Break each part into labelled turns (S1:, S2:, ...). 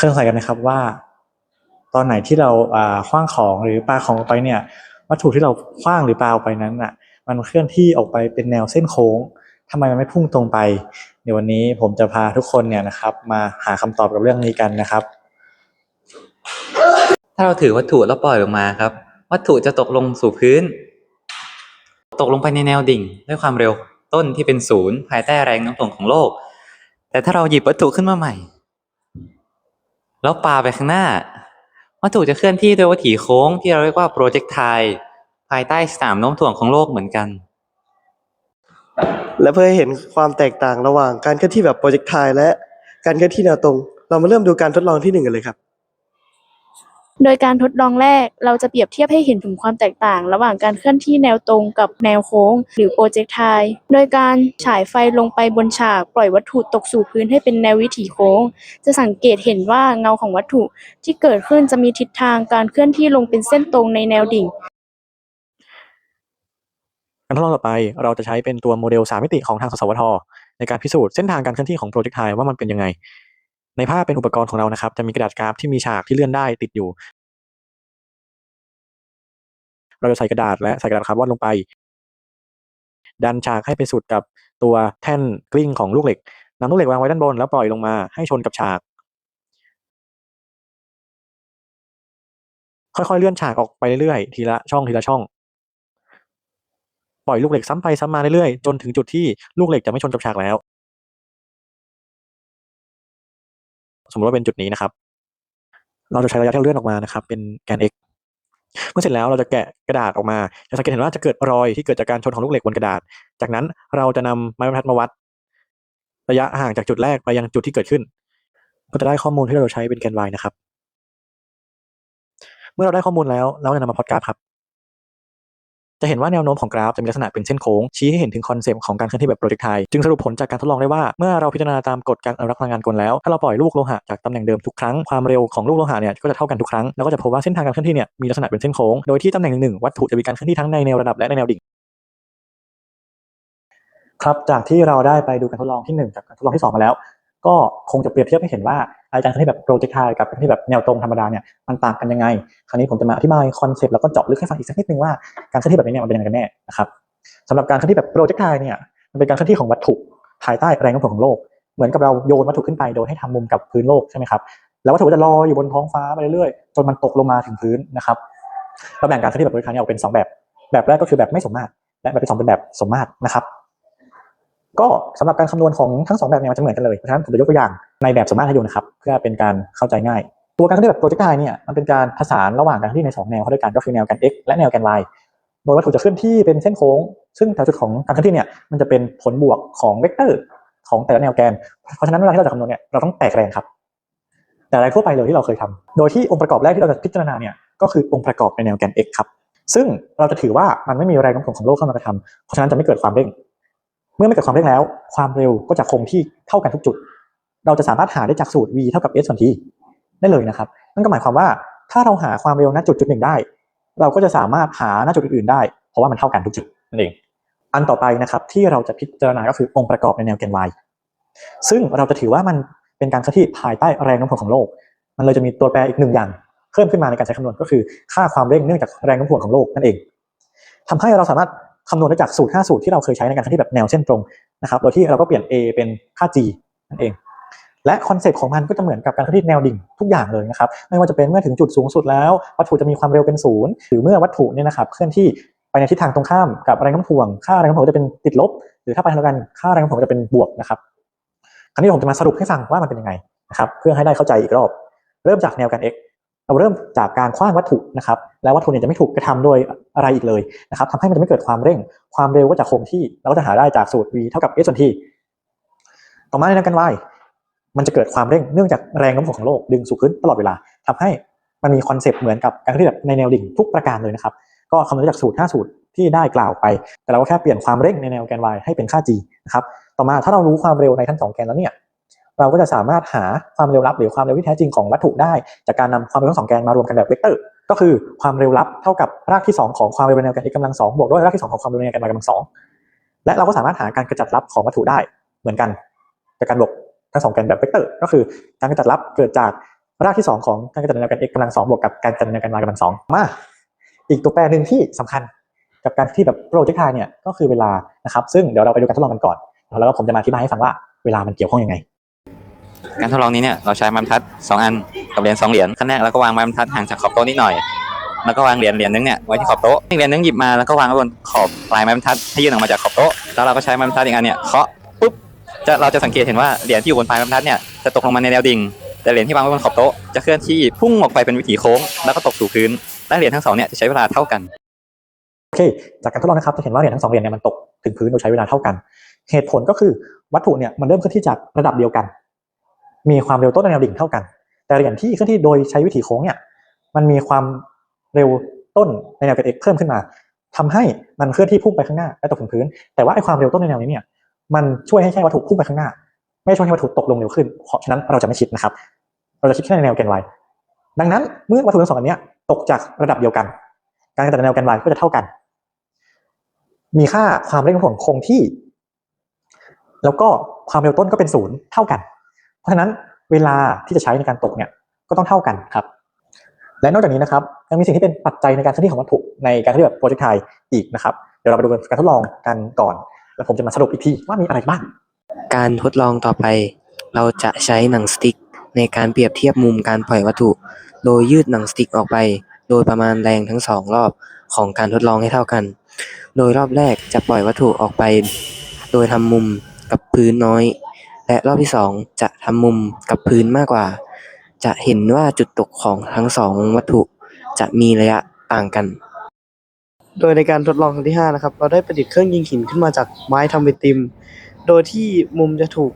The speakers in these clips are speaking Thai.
S1: เคยสงสัยกันนะครับว่า ตอนไหนที่เราอ่าขว้างของหรือปาของออกไปเนี่ย วัตถุที่เราขว้างหรือปาออกไปนั้นอะ มันเคลื่อนที่ออกไปเป็นแนวเส้นโค้งทำไมมันไม่พุ่งตรงไป เดี๋ยววันนี้ผมจะพาทุกคนเนี่ยนะครับ มาหาคำตอบกับเรื่องนี้กันนะครับ
S2: ถ้าเราถือวัตถุแล้วปล่อยลงมาครับ วัตถุจะตกลงสู่พื้น ตกลงไปในแนวดิ่งด้วยความเร็วต้นที่เป็นศูนย์ภายใต้แรงโน้มถ่วงของโลก แต่ถ้าเราหยิบวัตถุขึ้นมาใหม่ แล้วปาไปข้างหน้าวัตถุจะเคลื่อนที่โดยวิถีโค้งที่เราเรียกว่าโปรเจกไทภายใต้สนามโน้มถ่วงของโลกเหมือนกัน
S3: และเพื่อให้เห็นความแตกต่างระหว่างการเคลื่อนที่แบบโปรเจกต์ไทและการเคลื่อนที่แนวตรง เรามาเริ่มดูการทดลองที่หนึ่งกันเลยครับ
S4: โดยการทดลองแรกเราจะเปรียบเทียบให้เห็นถึงความแตกต่าง ระหว่างการเคลื่อนที่แนวตรงกับแนวโค้ง หรือโปรเจกต์ไทโดยการฉายไฟลงไปบนฉากปล่อยวัตถุตกสู่พื้นให้เป็นแนววิถีโค้ง จะสังเกตเห็นว่าเงาของวัตถุที่เกิดขึ้นจะมีทิศทางการเคลื่อนที่ลงเป็นเส้นตรงในแนวดิ่ง
S1: การทดลองต่อไปเราจะใช้เป็นตัวโมเดลสามมิติของทางสสวท ในการพิสูจน์เส้นทางการเคลื่อนที่ของโปรเจกต์ไทว่ามันเป็นยังไง ในภาพเป็นอุปกรณ์ของเรานะครับจะมีกระดาษกราฟที่มีฉากที่เลื่อนได้ติดอยู่ เราจะใส่กระดาษและใส่กระดาษคาร์บอนลงไป ดันฉากให้ไปสุดกับตัวแท่นกลิ้งของลูกเหล็กนำลูกเหล็กวางไว้ด้านบนแล้วปล่อยลงมาให้ชนกับฉาก ค่อยๆเลื่อนฉากออกไปเรื่อยๆทีละช่องทีละช่องปล่อยลูกเหล็กซ้ำไปซ้ำมาเรื่อยๆจนถึงจุดที่ลูกเหล็กจะไม่ชนกับฉากแล้ว สมมติว่าเป็นจุดนี้นะครับ เราจะใช้ระยะที่เราเลื่อนออกมานะครับ เป็นแกน x เมื่อเสร็จแล้วเราจะแกะกระดาษออกมา จะสังเกตเห็นว่าจะเกิดรอยที่เกิดจากการชนของลูกเหล็กบนกระดาษ จากนั้นเราจะนำไม้บรรทัดมาวัด ระยะห่างจากจุดแรกไปยังจุดที่เกิดขึ้น ก็จะได้ข้อมูลที่เราใช้เป็นแกน y นะครับ เมื่อเราได้ข้อมูลแล้วเราจะนำมาพอตกราฟครับ จะเห็นว่าแนวโน้มของกราฟจะมีลักษณะเป็นเส้นโค้งชี้ให้เห็นถึงคอนเซปต์ของการเคลื่อนที่แบบโปรเจกต์ไทจึงสรุปผลจากการทดลองได้ว่าเมื่อเราพิจารณาตามกฎการอนุรักษ์พลังงานกลแล้ว ถ้าเราปล่อยลูกโลหะจากตำแหน่งเดิมทุกครั้งความเร็วของลูกโลหะเนี่ยก็จะเท่ากันทุกครั้งแล้วก็จะพบว่าเส้นทางการเคลื่อนที่เนี่ยมีลักษณะเป็นเส้นโค้งโดยที่ตำแหน่งหนึ่งวัตถุจะมีการเคลื่อนที่ทั้งในแนวระดับและในแนวดิ่งครับจากที่เราได้ไปดูการทดลองที่หนึ่งกับการทดลองที่สองมาแล้ว ก็คงจะเปรียบเทียบให้เห็นว่า อาการเคลื่อนที่แบบโปรเจกต์ไทกับการเคลื่อนที่แบบแนวตรงธรรมดาเนี่ยมันต่างกันยังไง คราวนี้ผมจะมาอธิบายคอนเซปต์แล้วก็เจาะลึกให้ฟังอีกสักนิดนึงว่าการเคลื่อนที่แบบนี้เนี่ยมันเป็นยังไงกันแน่นะครับสำหรับการเคลื่อนที่แบบโปรเจกต์ไทเนี่ยมันเป็นการเคลื่อนที่ของวัตถุภายใต้แรงโน้มถ่วงของโลก เหมือนกับเราโยนวัตถุขึ้นไปโดยให้ทำมุมกับพื้นโลกใช่ไหมครับแล้ววัตถุก็จะลอยอยู่บนท้องฟ้าไปเรื่อยๆจนมันตกลงมาถึงพื้นนะครับเราแบ่งการเคลื่อนที่แบบโปรเจกต์ไทเนี่ยออกเป็นสองแบบ แบบแรกก็คือแบบไม่สมมาตรและแบบที่สองเป็นแบบสมมาตรนะครับ ก็สำหรับการคำนวณของทั้งสองแบบเนี่ยมันจะเหมือนกันเลยเพราะฉะนั้นผมจะยกตัวอย่างในแบบสมมาตรให้ดูนะครับเพื่อเป็นการเข้าใจง่าย ตัวการเคลื่อนที่แบบโปรเจกต์ไทเนี่ยมันเป็นการผสานระหว่างการเคลื่อนที่ในสองแนวเข้าด้วยกันก็คือแนวแกน x และแนวแกน y โดยวัตถุจะเคลื่อนที่เป็นเส้นโค้ง ซึ่งแถวจุดของการเคลื่อนที่เนี่ยมันจะเป็นผลบวกของเวกเตอร์ของแต่ละแนวแกน เพราะฉะนั้นเวลาที่เราจะคำนวณเนี่ยเราต้องแตกแรงครับ แต่แรงทั่วไปเลยที่เราเคยทำโดยที่องค์ประกอบแรกที่เราจะพิจารณาเนี่ยก็คือองค์ประกอบในแนวแกน x ครับซึ่งเราจะถือว่ามันไม่มีแรงโน้มถ่วงของโลกเข้ามากระทำเพราะฉะนั้นจะไม่เกิดความเร่ง มื่อไม่เกิดความเร่งแล้ว ความเร็วก็จะคงที่เท่ากันทุกจุด เราจะสามารถหาได้จากสูตร v เท่ากับ s ส่วน t ได้เลยนะครับ นั่นก็หมายความว่าถ้าเราหาความเร็วณจุดจุดหนึ่งได้ เราก็จะสามารถหาณจุดอื่นๆได้ เพราะว่ามันเท่ากันทุกจุดนั่นเอง อันต่อไปนะครับที่เราจะพิจารณาก็คือองค์ประกอบในแนวแกน y ซึ่งเราจะถือว่ามันเป็นการคลื่อนที่ภายใต้แรงโน้มถ่วงของโลก มันเลยจะมีตัวแปรอีกหนึ่งอย่างเพิ่มขึ้นมาในการใช้คำนวณก็คือค่าความเร่งเนื่องจากแรงโน้มถ่วงของโลกนั่นเองทำให้เราสามารถ คำนวณได้จากสูตร5สูตรที่เราเคยใช้ในการเคลื่อนที่แบบแนวเส้นตรงนะครับโดยที่เราก็เปลี่ยน a เป็นค่า g นั่นเอง และคอนเซปต์ของมันก็จะเหมือนกับการเคลื่อนที่แนวดิ่งทุกอย่างเลยนะครับไม่ว่าจะเป็นเมื่อถึงจุดสูงสุดแล้ว วัตถุจะมีความเร็วเป็นศูนย์หรือเมื่อวัตถุเนี่ยนะครับเคลื่อนที่ไปในทิศทางตรงข้ามกับแรงโน้มถ่วง ค่าแรงโน้มถ่วงจะเป็นติดลบ หรือถ้าไปทางเดียวกันค่าแรงโน้มถ่วงจะเป็นบวกนะครับคราวนี้ผมจะมาสรุปให้ฟังว่ามันเป็นยังไงนะครับเพื่อให้ได้เข้าใจอีกรอบ เริ่มจากแนวการ x เราเริ่มจากการคว้างวัตถุนะครับ แล้ววัตถุเนี่ยจะไม่ถูกกระทำโดยอะไรอีกเลยนะครับทำให้มันจะไม่เกิดความเร่ง ความเร็วก็จะคงที่ เราก็จะหาได้จากสูตร v เท่ากับ s ส่วน t ต่อมาในแนวกัน y มันจะเกิดความเร่งเนื่องจากแรงโน้มถ่วงของโลกดึงสู่พื้นตลอดเวลาทำให้มันมีคอนเซปต์เหมือนกับการเคลื่อนที่แบบในแนวดิ่งทุกประการเลยนะครับ ก็คำนวณจากสูตร 5 สูตรที่ได้กล่าวไป แต่เราก็แค่เปลี่ยนความเร่งในแนวแกน y ให้เป็นค่า g นะครับ ต่อมาถ้าเรารู้ความเร็วในทั้งสองแกนแล้วเนี่ย เราก็จะสามารถหาความเร็วลับหรือความเร็วที่แท้จริงของวัตถุได้ จากการนำความเร็วทั้งสองแกนมารวมกันแบบเวกเตอร์ ก็คือความเร็วลับเท่ากับรากที่ 2 ของความเร็วในแนวแกน x กำลังสองบวกด้วยรากที่2ของความเร็วในแนวแกน y กำลังสองและเราก็สามารถหาการกระจัดลับของวัตถุได้เหมือนกัน จากการบวกทั้งสองแกนแบบเวกเตอร์ ก็คือการกระจัดลับเกิดจากรากที่สองของการกระจัดแนวกัน x กำลังสองบวกกับการกระจัดแนวกัน y กำลังสองมาอีกตัวแปรหนึ่งที่สำคัญกับการที่แบบโปรเจกต์ไทเนี่ยก็คือเวลานะครับซึ่งเดี๋ยวเราไปดูการทดลองกันก่อน แล้วก็ผมจะมาอธิบายให้ฟังว่าเวลามันเกี่ยวข้องยังไง
S2: การทดลองนี้เนี่ยเราใช้ไม้บรรทัดสองอันกับเหรียญสองเหรียญขั้นแรกเราก็วางไม้บรรทัดห่างจากขอบโต๊ะนิดหน่อยแล้วก็วางเหรียญเหรียญนึงเนี่ยไว้ที่ขอบโต๊ะอีกเหรียญนึงหยิบมาแล้วก็วางไว้บนขอบปลายไม้บรรทัดให้ยื่นออกมาจากขอบโต๊ะแล้วเราก็ใช้ไม้บรรทัดอีกอันเนี่ยเคาะปุ๊บจะเราจะสังเกตเห็นว่าเหรียญที่อยู่บนปลายไม้บรรทัดเนี่ยจะตกลงมาในแนวดิ่งแต่เหรียญที่วางไว้บนขอบโต๊ะจะเคลื่อนที่พุ่งออกไปเป็นวิถีโค้งแล้วก็ตกสู่พื้นและเหรียญทั้งสองเนี่ยจะใช้เวลาเท่ากัน
S1: โอเคจากการทดลองนะครับจะเห็นว่าเหรียญทั้งสองเหรียญเนี่ยมันตกถึงพื้นโดยใช้เวลาเท่ากัน เหตุผลก็คือวัตถุเนี่ยมันเริ่มเคลื่อนที่จากระดับเดียวกัน มีความเร็วต้นในแนวดิ่งเท่ากัน แต่เหรียญที่เคลื่อนที่โดยใช้วิถีโค้งเนี่ยมันมีความเร็วต้นในแนวเป็น x เพิ่มขึ้นมาทำให้มันเคลื่อนที่พุ่งไปข้างหน้าและตกถึงพื้น แต่ว่าไอ้ความเร็วต้นในแนวนี้เนี่ยมันช่วยให้แค่วัตถุพุ่งไปข้างหน้า ไม่ช่วยให้วัตถุตกลงเร็วขึ้น เพราะฉะนั้นเราจะไม่คิดนะครับ เราจะคิดแค่ในแนวแกน y ดังนั้นเมื่อวัตถุทั้งสองอันเนี้ยตกจากระดับเดียวกัน การกระจายแนวแกน y ก็จะเท่ากัน มีค่าความเร่งถ่วงคงที่ แล้วก็ความเร็วต้นก็เป็นศูนย์เท่ากัน เพราะฉะนั้นเวลาที่จะใช้ในการตกเนี่ยก็ต้องเท่ากันครับ และนอกจากนี้นะครับยังมีสิ่งที่เป็นปัจจัยในการเคลื่อนที่ของวัตถุในการที่แบบโปรเจกต์ไทอีกนะครับ เดี๋ยวเราไปดูการทดลองกันก่อน แล้วผมจะมาสรุปอีกทีว่ามีอะไรบ้าง
S5: การทดลองต่อไป เราจะใช้หนังสติ๊กในการเปรียบเทียบมุมการปล่อยวัตถุ โดยยืดหนังสติ๊กออกไป โดยประมาณแรงทั้งสองรอบของการทดลองให้เท่ากัน โดยรอบแรกจะปล่อยวัตถุออกไป โดยทำมุมกับพื้นน้อย และรอบที่สองจะทำมุมกับพื้นมากกว่า จะเห็นว่าจุดตกของทั้งสองวัตถุจะมีระยะต่างกัน
S3: โดยในการทดลองครั้งที่5นะครับ เราได้ประดิษฐ์เครื่องยิงหินขึ้นมาจากไม้ทำไอติม โดยที่มุมจะถูก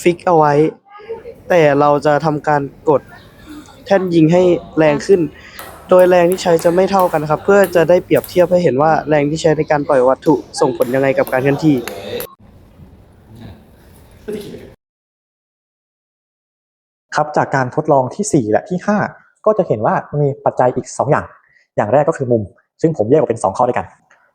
S3: ฟิกเอาไว้ แต่เราจะทำการกดแท่นยิงให้แรงขึ้น โดยแรงที่ใช้จะไม่เท่ากันครับ เพื่อจะได้เปรียบเทียบให้เห็นว่าแรงที่ใช้ในการปล่อยวัตถุส่งผลยังไงกับการเคลื่อนที่
S1: ครับจากการทดลองที่ 4 และที่ 5 ก็จะเห็นว่ามีปัจจัยอีก 2 อย่าง อย่างแรกก็คือมุม ซึ่งผมแยกออกเป็น 2 ข้อด้วยกัน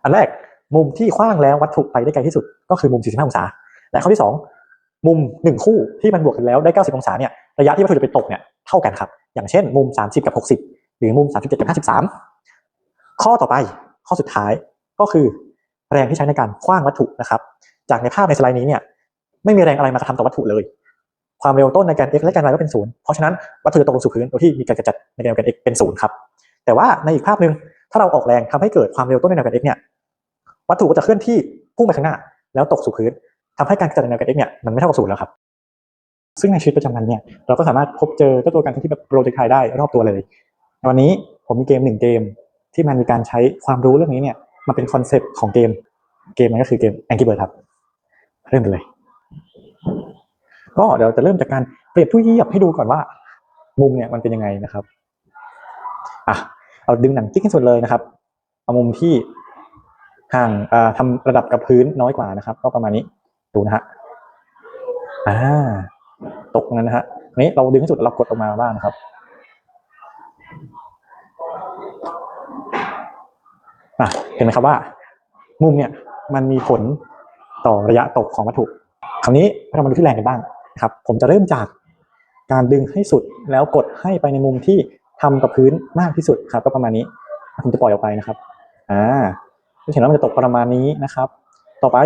S1: อันแรกมุมที่ขว้างแล้ววัตถุไปได้ไกลที่สุดก็คือมุม 45 องศา และข้อที่ 2 มุม 1 คู่ที่มันบวกกันแล้วได้ 90 องศาเนี่ยระยะที่วัตถุจะไปตกเนี่ยเท่ากันครับ อย่างเช่น มุม 30 กับ 60 หรือมุม 37 กับ 53 ข้อต่อไปข้อสุดท้ายก็คือแรงที่ใช้ในการขว้างวัตถุนะครับ จากในภาพในสไลด์นี้เนี่ยไม่มีแรงอะไรมากระทำต่อวัตถุเลย ความเร็วต้นในการ x และการ y ก็เป็นศูนย์เพราะฉะนั้นวัตถุจะตกลงสู่พื้นโดยที่มีการกระจัดในแนวกัน x เป็นศูนย์ครับแต่ว่าในอีกภาพหนึ่งถ้าเราออกแรงทำให้เกิดความเร็วต้นในแนวกัน x เนี่ยวัตถุก็จะเคลื่อนที่พุ่งไปข้างหน้า แล้วตกสู่พื้นทำให้การกระจัดในแนวกัน x เนี่ยมันไม่เท่ากับศูนย์แล้วครับซึ่งในชีวิตประจำวันเนี่ยเราก็สามารถพบเจอเจ้าตัวการที่แบบโปรเจกต์ไทได้รอบตัวเลยวันนี้ผมมีเกมหนึ่งเกม ที่มันมีการใช้ความรู้เรื่องนี้เนี่ยมาเป็นคอนเซปต์ของเกม เกมนั้นก็คือเกม Angry Bird ครับ เริ่มกันเลย ก็เดี๋ยวจะเริ่มจากการเปรียบเทียบให้ดูก่อนว่า มุมเนี่ยมันเป็นยังไงนะครับอะเอาดึงหนังจิ๊กให้สุดเลยนะครับ เอามุมที่ห่างอ่าทำระดับกับพื้นน้อยกว่านะครับ ก็ประมาณนี้ดูนะฮะอ่าตกนั้นนะฮะนี้เราดึงให้สุดเรากดออกมาบ้างนะครับอะเห็นไหมครับว่า มุมเนี่ยมันมีผลต่อระยะตกของวัตถุ คราวนี้เรามาดูที่แรงกันบ้าง ครับผมจะเริ่มจากการดึงให้สุดแล้วกดให้ไปในมุมที่ทำกับพื้นมากที่สุดครับ ก็ประมาณนี้ผมจะปล่อยออกไปนะครับอ่าจะเห็นว่ามันจะตกประมาณนี้นะครับ ต่อไป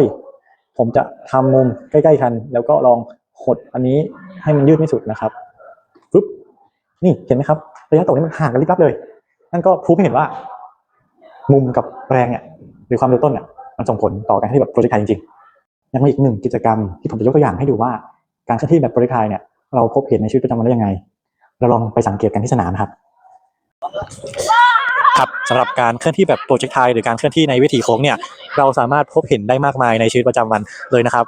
S1: ผมจะทำมุมใกล้ๆกัน แล้วก็ลองหดอันนี้ให้มันยืดไม่สุดนะครับปึ๊บนี่เห็นไหมครับระยะตกนี้มันห่างกันลิบลับเลย นั่นก็พูดให้เห็นว่า มุมกับแรงเนี่ยหรือความเร็วต้นเนี่ยมันส่งผลต่อการที่แบบโปรเจกต์ไทยจริงๆยังมีอีกหนึ่งกิจกรรมที่ผมจะยกตัวอย่างให้ดูว่า การเคลื่อนที่แบบโปรเจกต์ไทยเนี่ยเราพบเห็นในชีวิตประจำวันได้ยังไง เราลองไปสังเกตกันที่สนามครับครับสำหรับการเคลื่อนที่แบบโปรเจกต์ไทยหรือการเคลื่อนที่ในวิถีโค้งเนี่ยเราสามารถพบเห็นได้มากมายในชีวิตประจำวันเลยนะครับ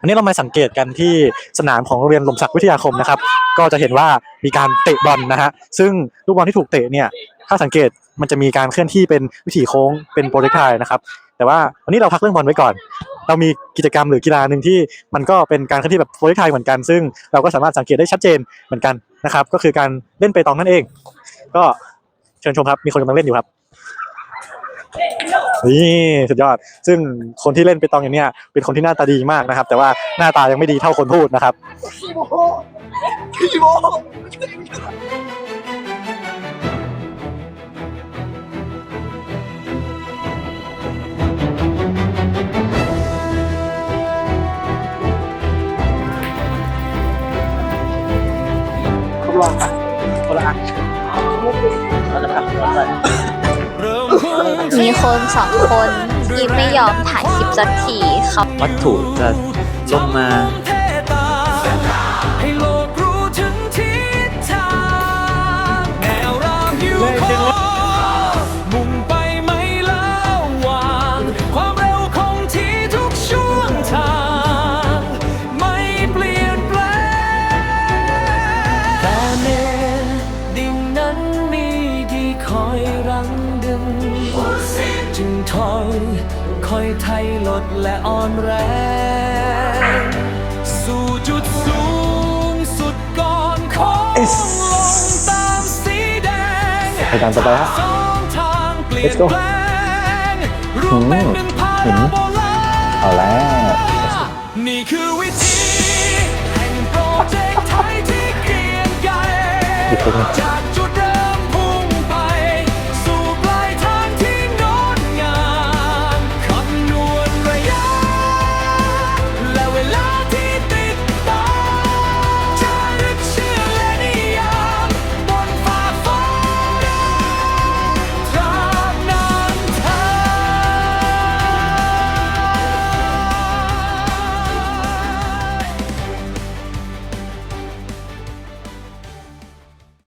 S1: วันนี้เรามาสังเกตกันที่สนามของโรงเรียนลมศักดิ์วิทยาคมนะครับ ก็จะเห็นว่ามีการเตะบอลนะฮะซึ่งลูกบอลที่ถูกเตะเนี่ยถ้าสังเกตมันจะมีการเคลื่อนที่เป็นวิถีโค้งเป็นโปรเจกต์ไทยนะครับ แต่ว่าวันนี้เราพักเรื่องบอลไว้ก่อน เรามีกิจกรรมหรือกีฬาหนึ่งที่มันก็เป็นการเคลื่อนที่แบบโปรเจกต์ไทยเหมือนกัน ซึ่งเราก็สามารถสังเกตได้ชัดเจนเหมือนกันนะครับ ก็คือการเล่นเปตองนั่นเอง ก็เชิญชมครับ มีคนกำลังเล่นอยู่ครับนี่สุดยอด ซึ่งคนที่เล่นเปตองอย่างเนี้ยเป็นคนที่หน้าตาดีมากนะครับ แต่ว่าหน้าตายังไม่ดีเท่าคนพูดนะครับ
S6: ลองกันคนละอันเราจะทำตัวไป
S7: มีคนสองคนที่ไม่ยอมถ่ายคลิปสักทีครับ
S8: วัตถุจะลงมา
S1: ไทยลดและอ่อนแรง สู่จุดสูงสุดก่อนโค้งลงตามสีแดง
S6: ไปกันต่อไปฮะ
S1: สองทางเปลี่ยน
S6: Let's go
S1: แปลงรวมเป็นหนึ่งพา
S6: หิน
S1: ราโบลา
S6: เอาแล้ว
S1: นี่คือวิธีแห่งโปรเจกต์ไทยที่เกรียงไกร
S6: อีกคนหนึ่ง
S1: จาก